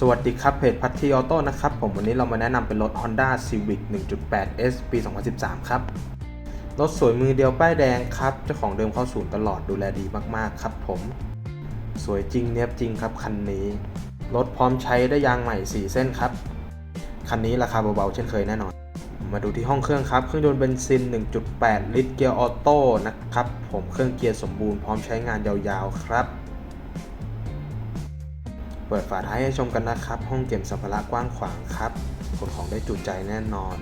สวัสดีครับเพจพัททีออโต้นะครับผมวันนี้เรามาแนะนำเป็นรถ Honda Civic 1.8 S ปี 2013 ครับ รถสวยมือเดียวป้ายแดงครับ เจ้าของเดิมเข้าศูนย์ตลอดดูแลดีมากๆครับผม สวยจริงเนียบจริงครับคันนี้ รถพร้อมใช้ได้ยางใหม่ 4 เส้นครับ คันนี้ราคาเบาๆเช่นเคยแน่นอน มาดูที่ห้องเครื่องครับ เครื่องยนต์เบนซิน 1.8 ลิตรเกียร์ออโต้นะครับผมเครื่องเกียร์สมบูรณ์พร้อมใช้งานยาวๆครับ เปิดฝาท้ายให้ชมกันนะครับ ห้องเก็บสัมภาระกว้างขวางครับขนของได้จุใจแน่นอน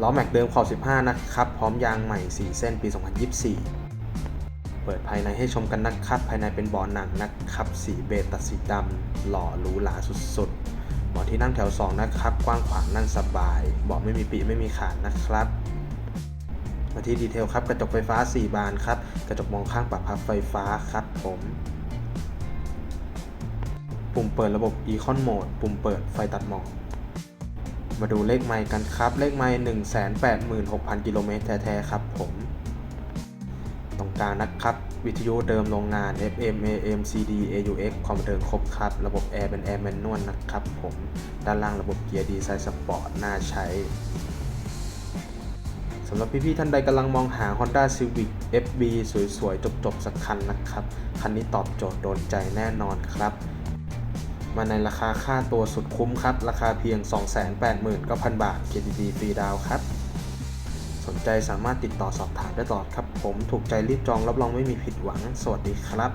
ล้อแม็กเดิมขอบ15 นะครับ พร้อมยางใหม่ 4 เส้นปี 2024 เปิดภายในให้ชมกันนะครับ ภายในเป็นเบาะหนังนะครับ สีเบจตัดสีดำหล่อหรูหราสุดๆเบาะที่นั่งแถว 2 นะครับ กว้างขวางนั่งสบายเบาะไม่มีปีไม่มีขาดนะครับมาที่ดีเทลครับ กระจกไฟฟ้า 4 บานครับ กระจกมองข้างปรับพับไฟฟ้าครับผม ปุ่มเปิดระบบ Econ Mode ปุ่มเปิดไฟตัดหมอก มาดูเลขไมล์กันครับ เลขไมล์186,000 กิโลเมตรแท้ๆครับผม ตรงกลางนะครับ วิทยุเดิมโรงงาน FM AM CD AUX ความเทิงครบครับ ระบบแอร์เป็นแอร์แมนนวลนะครับผม ด้านล่างระบบเกียร์ดีไซน์สปอร์ตน่าใช้สำหรับพี่ๆท่านใดกำลังมองหา Honda Civic FB สวยๆ จบๆ สักคันนะครับ คันนี้ตอบโจทย์โดนใจแน่นอนครับ มาในราคาค่าตัวสุดคุ้มครับ ราคาเพียง 289,000 บาท KDD ฟรีดาวครับ สนใจสามารถติดต่อสอบถามได้ตลอดครับ ผมถูกใจรีบจองรับรองไม่มีผิดหวัง สวัสดีครับ